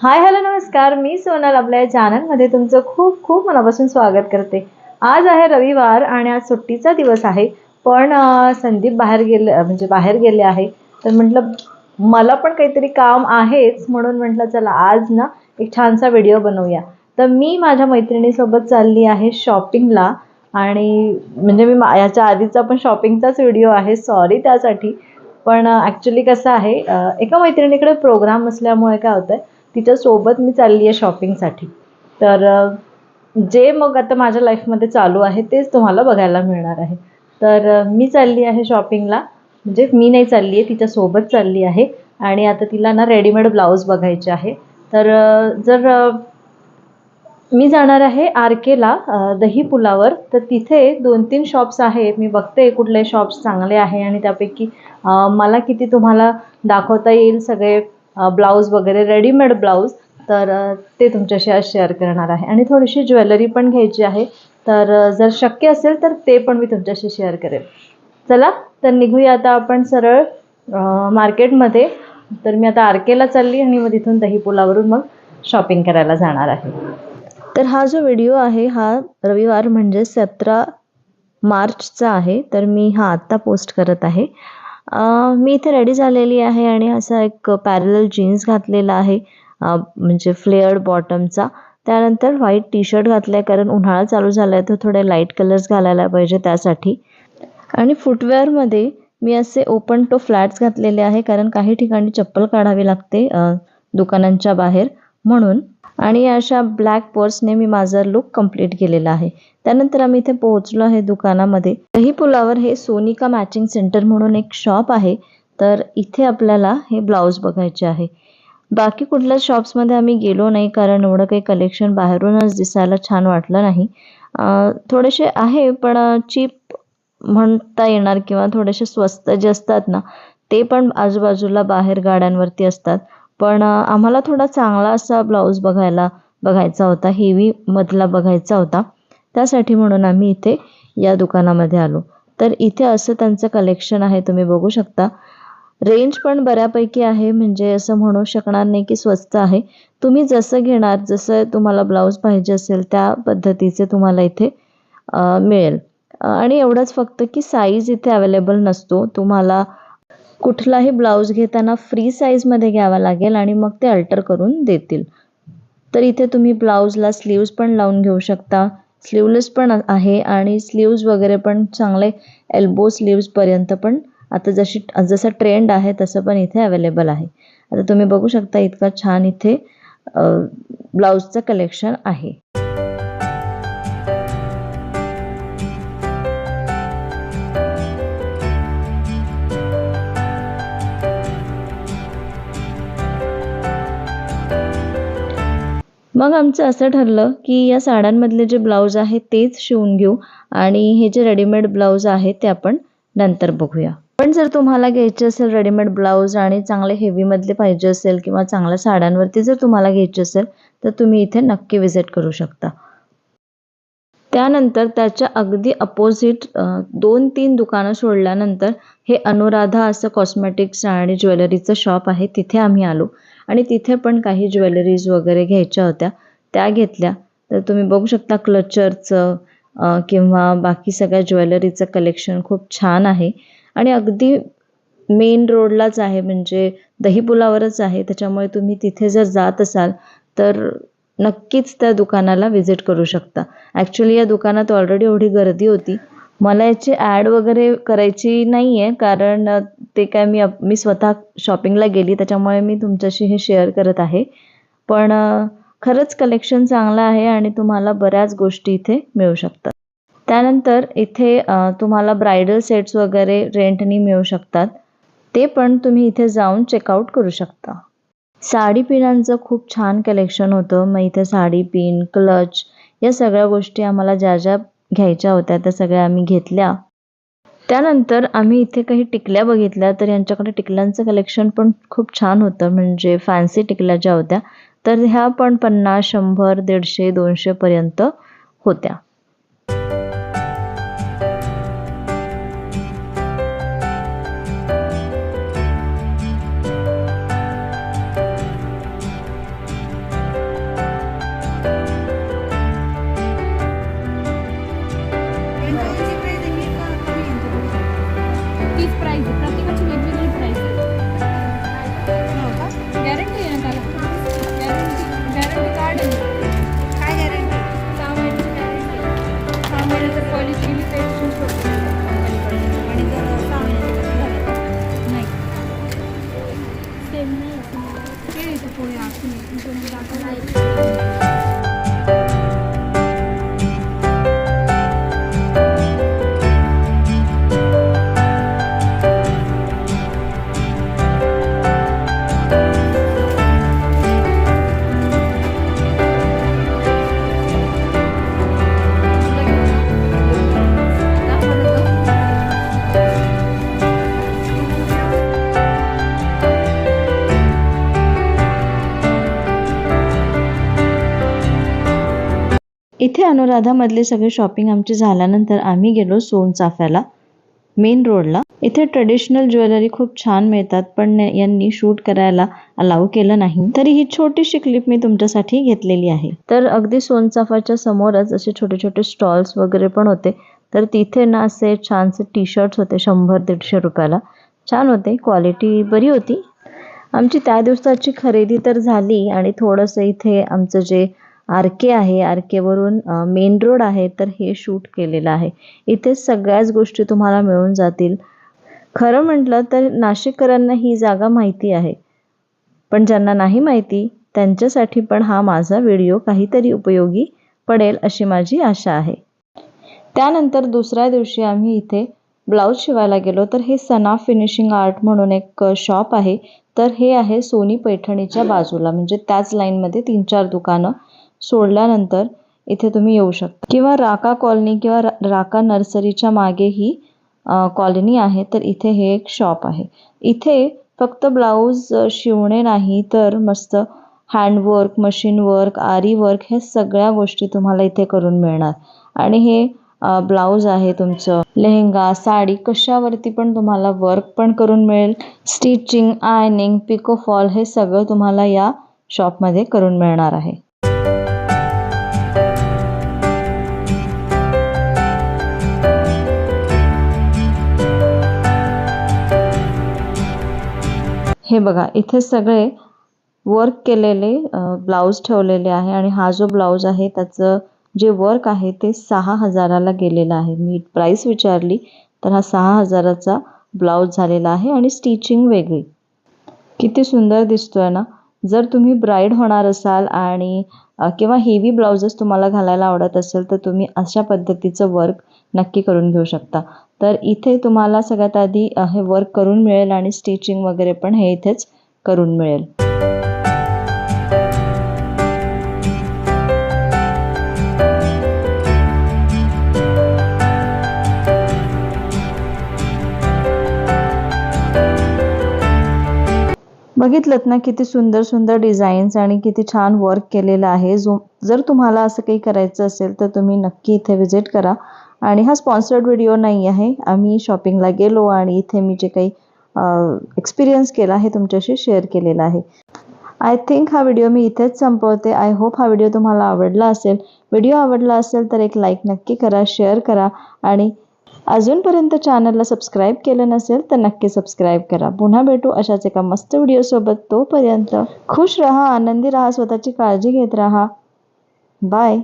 Hi hello नमस्कार. मी सोनल आपल्या चॅनलमध्ये तुमचं खूप खूप मनापासून स्वागत करते. आज आहे रविवार आणि आज सुट्टीचा दिवस आहे पण संदीप बाहेर गेले म्हणजे बाहेर गेले आहे. तर म्हटलं मला पण काहीतरी काम आहेच म्हणून म्हटलं चला आज ना एक छानसा व्हिडिओ बनवूया. तर मी माझ्या मैत्रिणीसोबत चालली आहे शॉपिंगला आणि म्हणजे मी मा- याच्या आधीचा पण शॉपिंगचाच व्हिडिओ आहे सॉरी त्यासाठी. पण ॲक्च्युली कसं आहे एका मैत्रिणीकडे प्रोग्राम असल्यामुळे काय होतं आहे तिच्यासोबत मी चालली आहे शॉपिंगसाठी तर जे मग आता माझ्या लाईफमध्ये चालू आहे तेच तुम्हाला बघायला मिळणार आहे. तर मी चालली आहे शॉपिंगला म्हणजे मी नाही चालली आहे तिच्यासोबत चालली आहे. आणि आता तिला ना रेडीमेड ब्लाऊज बघायचे आहे. तर जर मी जाणार आहे आर केला दही पुलावर तर तिथे दोन तीन शॉप्स आहेत. मी बघते कुठले शॉप्स चांगले आहे आणि त्यापैकी मला किती तुम्हाला दाखवता येईल सगळे ब्लाऊज वगैरे रेडीमेड ब्लाऊज तर ते तुमच्याशी आज शेअर करणार आहे. आणि थोडीशी ज्वेलरी पण घ्यायची आहे. तर जर शक्य असेल तर ते पण मी तुमच्याशी शेअर करेन. चला तर निघूया आता आपण सरळ मार्केटमध्ये. तर मी आता आरकेला चालली आणि मग तिथून दही पुलावरून मग शॉपिंग करायला जाणार आहे. तर हा जो व्हिडिओ आहे हा रविवार म्हणजे सतरा मार्चचा आहे. तर मी हा आत्ता पोस्ट करत आहे. मी इथे रेडी झालेली आहे आणि असा एक पॅरेल जीन्स घातलेला आहे म्हणजे फ्लेअर्ड बॉटमचा त्यानंतर व्हाईट टी शर्ट घातलं आहे कारण उन्हाळा चालू झाला आहे तर थोडे लाइट कलर्स घालायला पाहिजे त्यासाठी. आणि फुटवेअरमध्ये मी असे ओपन टो फ्लॅट्स घातलेले आहे कारण काही ठिकाणी चप्पल काढावी लागते दुकानांच्या बाहेर. म्हणून आणि अशा ब्लॅक पर्सने मी माझा लुक कंप्लीट केलेला आहे. त्यानंतर आम्ही इथे पोहोचलो आहे दुकानामध्ये. दही पुलावर हे सोनिका मॅचिंग सेंटर म्हणून एक शॉप आहे. तर इथे आपल्याला हे ब्लाऊज बघायचे आहे. बाकी कुठल्याच शॉप्समध्ये आम्ही गेलो नाही कारण एवढं काही कलेक्शन बाहेरूनच दिसायला छान वाटलं नाही. थोडेसे आहे पण चीप म्हणता येणार किंवा थोडेसे स्वस्त जे असतात ना ते पण आजूबाजूला बाहेर गाड्यांवरती असतात. पण आम्हाला थोडा चांगला असा ब्लाऊज बघायला बघायचा होता हेवी मधला बघायचा होता. त्यासाठी म्हणून आम्ही इथे या दुकानामध्ये आलो. तर इथे असं त्यांचं कलेक्शन आहे तुम्ही बघू शकता. रेंज पण बऱ्यापैकी आहे म्हणजे असं म्हणू शकणार नाही की स्वस्त आहे. तुम्ही जसं घेणार जसं तुम्हाला ब्लाऊज पाहिजे असेल त्या पद्धतीचे तुम्हाला इथे मिळेल. आणि एवढंच फक्त की साईज इथे अवेलेबल नसतो. तुम्हाला कुठलाही ब्लाऊज घेताना फ्री साईजमध्ये घ्यावा लागेल आणि मग ते अल्टर करून देतील. तर इथे तुम्ही ब्लाऊजला स्लीव्ज पण लावून घेऊ शकता. स्लीवलेस पण आहे आणि स्लीव्ज वगैरे पण चांगले एल्बो स्लीव्जपर्यंत पण आता जशी जसा ट्रेंड आहे तसं पण इथे अवेलेबल आहे. आता तुम्ही बघू शकता इतका छान इथे ब्लाऊजचं कलेक्शन आहे. मग आमचं असं ठरलं की या साड्यांमधले जे ब्लाऊज आहे तेच शिवून घेऊ आणि हे जे रेडीमेड ब्लाऊज आहे ते आपण नंतर बघूया. पण जर तुम्हाला घ्यायचे असेल रेडीमेड ब्लाऊज आणि चांगले हेवीमधले पाहिजे असेल किंवा चांगल्या साड्यांवरती जर तुम्हाला घ्यायचे असेल तर तुम्ही इथे नक्की विजिट करू शकता. त्यानंतर त्याच्या अगदी अपोजिट दोन तीन दुकानं सोडल्यानंतर हे अनुराधा असं कॉस्मेटिक्स आणि ज्वेलरीचं शॉप आहे तिथे आम्ही आलो. आणि तिथे पण काही ज्वेलरीज वगैरे घ्यायच्या होत्या. त्या घेतल्या. तर तुम्ही बघू शकता क्लचरचं किंवा बाकी सगळ्या ज्वेलरीचं कलेक्शन खूप छान आहे. आणि अगदी मेन रोडलाच आहे म्हणजे दहीपुलावरच आहे. त्याच्यामुळे तुम्ही तिथे जर जात असाल तर नक्कीच त्या दुकानाला व्हिजिट करू शकता. ॲक्च्युली या दुकानात ऑलरेडी एवढी गर्दी होती मला याची ॲड वगैरे करायची नाही आहे कारण ते काय मी अप- मी स्वतः शॉपिंगला गेली त्याच्यामुळे मी तुमच्याशी हे शेअर करत आहे. पण खरंच कलेक्शन चांगलं आहे आणि तुम्हाला बऱ्याच गोष्टी इथे मिळू शकतात. त्यानंतर इथे तुम्हाला ब्रायडल सेट्स वगैरे रेंटनी मिळू शकतात. ते पण तुम्ही इथे जाऊन चेकआउट करू शकता. साडी पिनांचं खूप छान कलेक्शन होतं. मग इथे साडी पिन क्लच या सगळ्या गोष्टी आम्हाला ज्या ज्या घ्यायच्या होत्या त्या सगळ्या आम्ही घेतल्या. त्यानंतर आम्ही इथे काही टिकल्या बघितल्या तर यांच्याकडे टिकल्यांचं कलेक्शन पण खूप छान होतं म्हणजे फॅन्सी टिकल्या ज्या होत्या तर ह्या पण पन्नास शंभर दीडशे दोनशेपर्यंत होत्या. इथे अनुराधामधले सगळे शॉपिंग आमची झाल्यानंतर आम्ही गेलो सोनचाफ्याला मेन रोडला इथे ट्रेडिशनल ज्वेलरी खूप छान मिळतात पण यांनी शूट करायला अलाव केलं नाही. तरी ही छोटीशी क्लिप मी तुमच्यासाठी घेतलेली आहे. तर अगदी सोनचाफाच्या समोरच असे छोटे छोटे स्टॉल्स वगैरे पण होते. तर तिथे ना असे छानसे टी शर्ट्स होते शंभर दीडशे रुपयाला. छान होते क्वालिटी बरी होती. आमची त्या दिवसाची खरेदी तर झाली आणि थोडंसं इथे आमचं जे आर के आहे. आरकेवरून मेन रोड आहे तर हे शूट केलेलं आहे. इथे सगळ्याच गोष्टी तुम्हाला मिळून जातील. खरं म्हटलं तर नाशिककरांना ही जागा माहिती आहे. पण ज्यांना नाही माहिती त्यांच्यासाठी पण हा माझा व्हिडिओ काहीतरी उपयोगी पडेल अशी माझी आशा आहे. त्यानंतर दुसऱ्या दिवशी आम्ही इथे ब्लाऊज शिवायला गेलो तर हे सना फिनिशिंग आर्ट म्हणून एक शॉप आहे. तर हे आहे सोनी पैठणीच्या बाजूला. म्हणजे त्याच लाईनमध्ये तीन चार दुकानं सोडल्यानंतर इथे तुम्ही येऊ शकता. किंवा राका कॉलनी किंवा रा- राका नर्सरीच्या मागे ही कॉलनी आहे तर इथे हे एक शॉप आहे. इथे फक्त ब्लाऊज शिवणे नाही तर मस्त handwork machine work aari work हे सगळ्या गोष्टी तुम्हाला इथे करून मिळणार. आणि हे ब्लाऊज आहे तुमचं. लेहंगा साडी कशावरती पण तुम्हाला वर्क पण करून मिळेल. स्टिचिंग आयनिंग पिको फॉल हे सगळं तुम्हाला या शॉपमध्ये करून मिळणार आहे. हे बघा इथे सगळे वर्क केलेले ब्लाऊज ठेवलेले आहे आणि हा जो ब्लाऊज आहे त्याचं जे वर्क आहे ते सहा हजाराला गेलेलं आहे. मी प्राईस विचारली तर हा सहा हजाराचा ब्लाऊज झालेला आहे आणि स्टिचिंग वेगळी. किती सुंदर दिसतोय ना? जर तुम्ही ब्राईड होणार असाल आणि किंवा हेवी ब्लाउजेस तुम्हाला घालायला आवडत असेल तर तुम्ही अशा पद्धतीचं वर्क नक्की करून घेऊ शकता. तर इथे तुम्हाला सगळ्यात आधी हे वर्क करून मिळेल आणि स्टिचिंग वगैरे पण हे इथेच करून मिळेल. बघितलं ना किती सुंदर सुंदर डिझाईन्स आणि किती छान वर्क केलेलं आहे. जो जर तुम्हाला असं काही करायचं असेल तर तुम्ही नक्की इथे विजिट करा. आणि हा स्पॉन्सर्ड व्हिडिओ नाही आहे. आम्ही शॉपिंगला गेलो आणि इथे मी जे काही एक्सपिरियन्स केला हे तुमच्याशी शेअर केलेला आहे. आय थिंक हा व्हिडिओ मी इथेच संपवते. आय होप हा व्हिडिओ तुम्हाला आवडला असेल. व्हिडिओ आवडला असेल तर एक लाईक नक्की करा शेअर करा आणि अजूनपर्यंत चॅनलला सबस्क्राईब केलं नसेल तर नक्की सबस्क्राईब करा. पुन्हा भेटू अशाच एका मस्त व्हिडिओसोबत तोपर्यंत खुश राहा आनंदी राहा स्वतःची काळजी घेत राहा. बाय